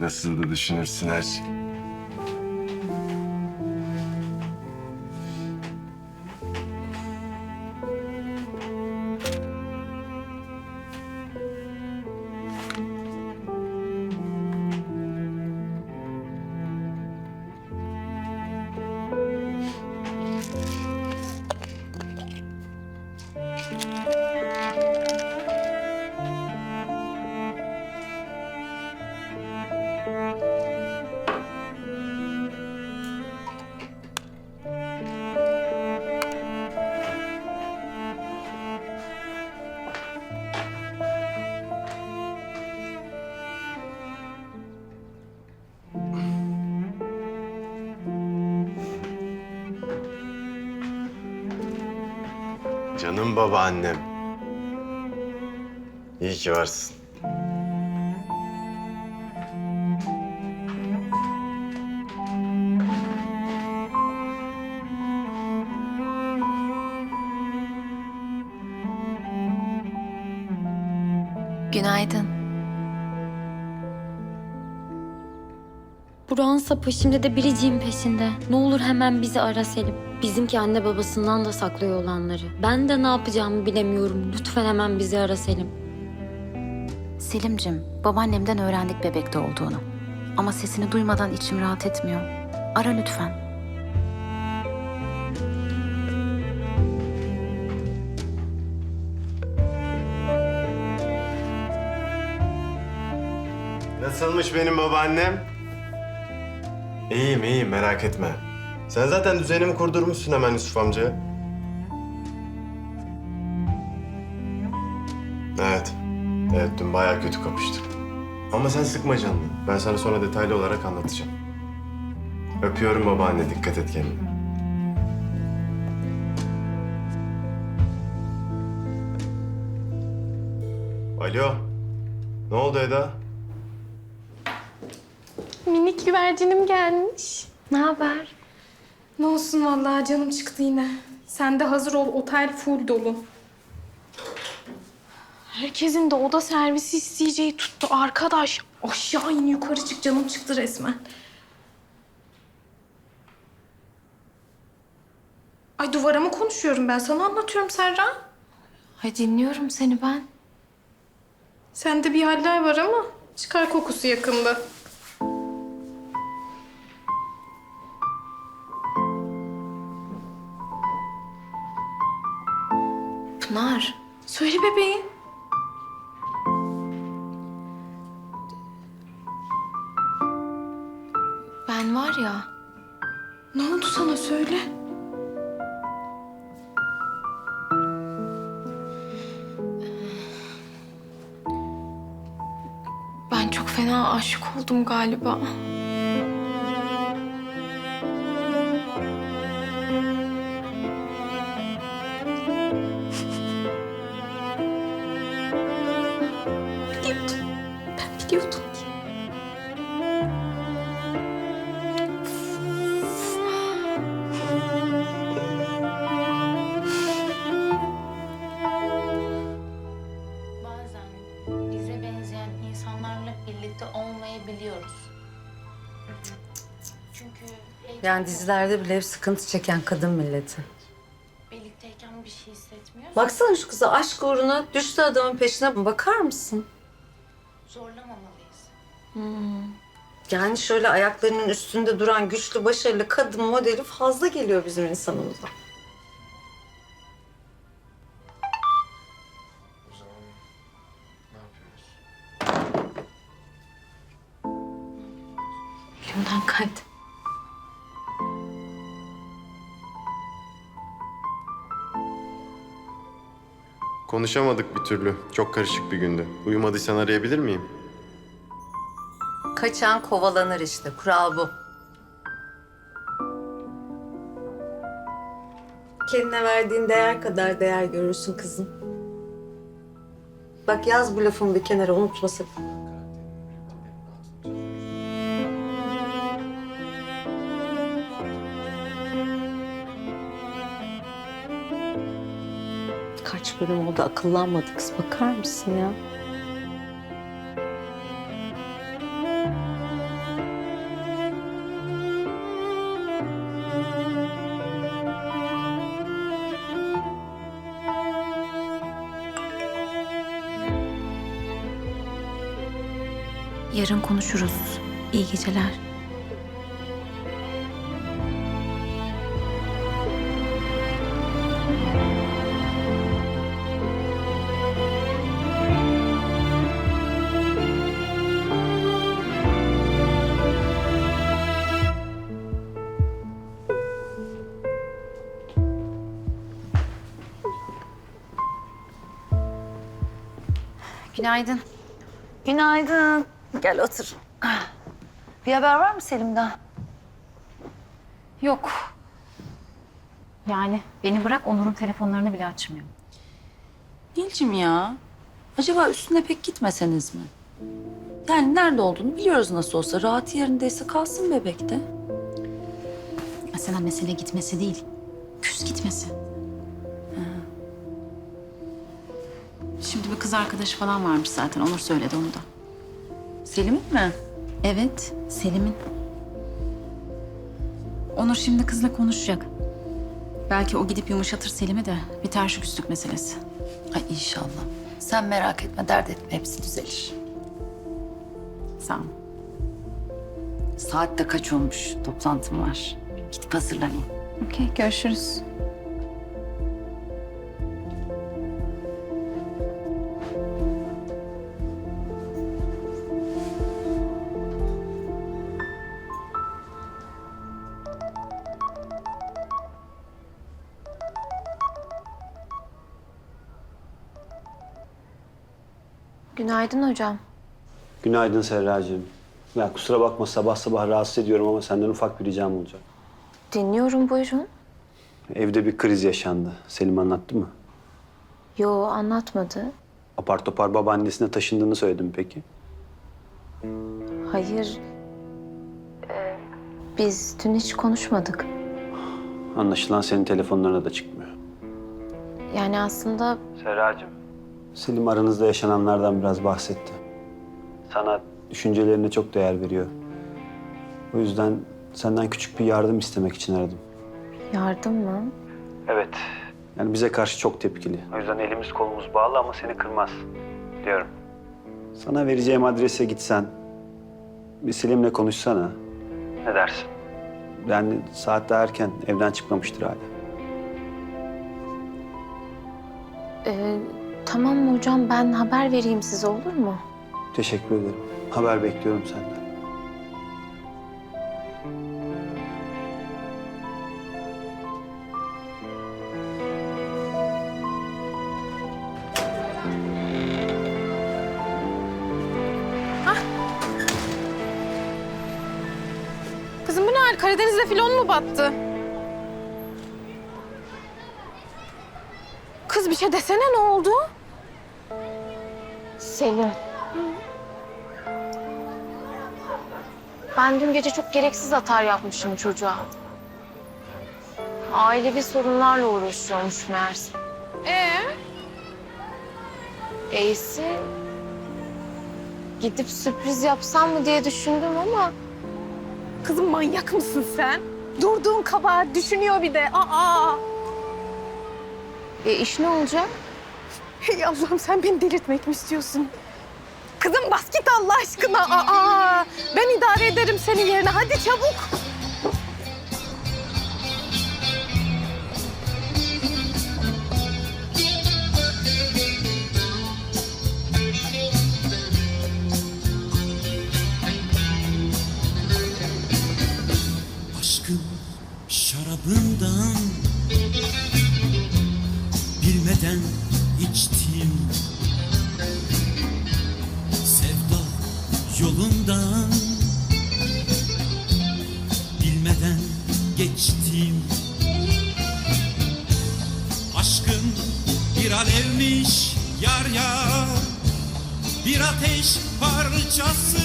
Nasıl da düşünürsün her şey. Canım babaannem. İyi ki varsın. Günaydın. Burak'ın sapı şimdi de biriciğin peşinde. Ne olur hemen bizi ara Selim. Bizimki anne babasından da saklıyor olanları. Ben de ne yapacağımı bilemiyorum. Lütfen hemen bizi ara Selim. Selimcim, babaannemden öğrendik bebekte olduğunu. Ama sesini duymadan içim rahat etmiyor. Ara lütfen. Nasılmış benim babaannem? İyiyim iyiyim merak etme. Sen zaten düzenimi kurdurmuşsun hemen Yusuf amca. Evet. Evet dün bayağı kötü kapıştık. Ama sen sıkma canını. Ben sana sonra detaylı olarak anlatacağım. Öpüyorum babaanne. Dikkat et kendine. Alo. Ne oldu Eda? Minik güvercinim gelmiş. Ne haber? Ne olsun vallahi canım çıktı yine. Sen de hazır ol, otel full dolu. Herkesin de oda servisi isteyeceği tuttu arkadaş. Aşağı in yukarı çık canım çıktı resmen. Ay duvara mı konuşuyorum ben? Sana anlatıyorum Serra. Ay dinliyorum seni ben. Sende bir haller var ama çıkar kokusu yakında. Pınar, Söyle bebeğim. ben var ya... Ne oldu sana söyle. Ben çok fena aşık oldum galiba. Yani dizilerde bile hep sıkıntı çeken kadın milleti. birlikteyken bir şey hissetmiyoruz. Baksana şu kıza aşk uğruna düştü adamın peşine bakar mısın? Zorlamamalıyız. Yani şöyle ayaklarının üstünde duran güçlü başarılı kadın modeli fazla geliyor bizim insanımıza. Konuşamadık bir türlü. Çok karışık bir gündü. Uyumadıysan arayabilir miyim? Kaçan kovalanır işte. Kural bu. Kendine verdiğin değer kadar değer görürsün kızım. Bak yaz bu lafımı bir kenara unutma sakın. Kaç bölüm oldu akıllanmadı kız bakar mısın ya? Yarın konuşuruz. İyi geceler. Günaydın. Günaydın. Gel otur. Bir haber var mı Selim'den? Yok. Yani beni bırak Onur'un telefonlarını bile açmıyor. Nilcim ya. Acaba üstüne pek gitmeseniz mi? Yani nerede olduğunu biliyoruz nasıl olsa. Rahat yerindeyse kalsın bebekte. Mesela mesele gitmesi değil. Küs gitmesi. Şimdi bir kız arkadaşı falan varmış zaten. Onur söyledi onu da. Selim'in mi? Evet, Selim'in. Onur şimdi kızla konuşacak. Belki o gidip yumuşatır Selim'i de biter şu küslük meselesi. Ay inşallah. Sen merak etme, dert etme. Hepsi düzelir. Sağ ol. Saat de kaç olmuş? Toplantım var. Gidip hazırlanayım. Okey, görüşürüz. Günaydın hocam. Günaydın Serracığım. Ya kusura bakma sabah sabah rahatsız ediyorum ama senden ufak bir ricam olacak. Dinliyorum buyurun. Evde bir kriz yaşandı. Selim anlattı mı? Yo anlatmadı. Apar topar babaannesine taşındığını söyledim peki. Hayır. Ee, biz dün hiç konuşmadık. Anlaşılan senin telefonlarına da çıkmıyor. Yani aslında Serracığım. Selim aranızda yaşananlardan biraz bahsetti. Sana düşüncelerine çok değer veriyor. O yüzden senden küçük bir yardım istemek için aradım. yardım mı? Evet. Yani bize karşı çok tepkili. O yüzden elimiz kolumuz bağlı ama seni kırmaz diyorum. Sana vereceğim adrese gitsen, bir Selim'le konuşsana. Ne dersin? Yani saat daha erken, evden çıkmamıştır hala. Ee, tamam mı hocam ben haber vereyim size olur mu? Teşekkür ederim. Haber bekliyorum senden. Kızım bu ne hal? Karadeniz'de filon mu battı? Kız bir şey desene ne oldu? Selim. Ben dün gece çok gereksiz atar yapmışım çocuğa. Ailevi sorunlarla uğraşıyormuş meğerse. Ee? Eysi gidip sürpriz yapsam mı diye düşündüm ama Kızım manyak mısın sen? Durduğun kabahat düşünüyor bir de. Aa! e, iş ne olacak? Hey Allah'ım sen beni delirtmek mi istiyorsun? Kızım bas git Allah aşkına. Aa! Ben idare ederim senin yerine. Hadi çabuk. Aşkın şarabından Bilmeden içtim Sevda yolundan Bilmeden geçtim Aşkın bir alevmiş yar yar Bir ateş parçası.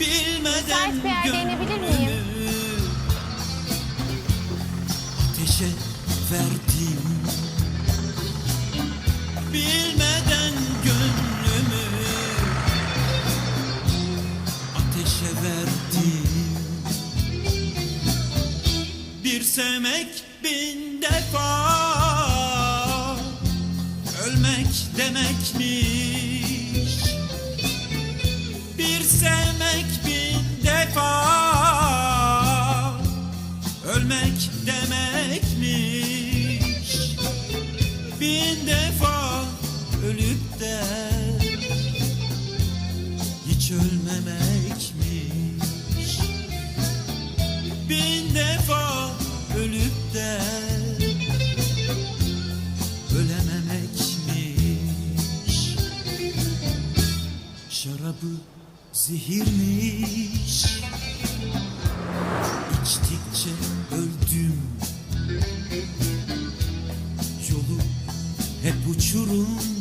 Bilmeden Müsait sevmek bin defa. Ölmek demekmiş. Bir sevmek bin defa. Ölmek demekmiş. Bin defa ölüp de Hiç ölmemekmiş zehirmiş. İçtikçe öldüm. Yolu hep uçurum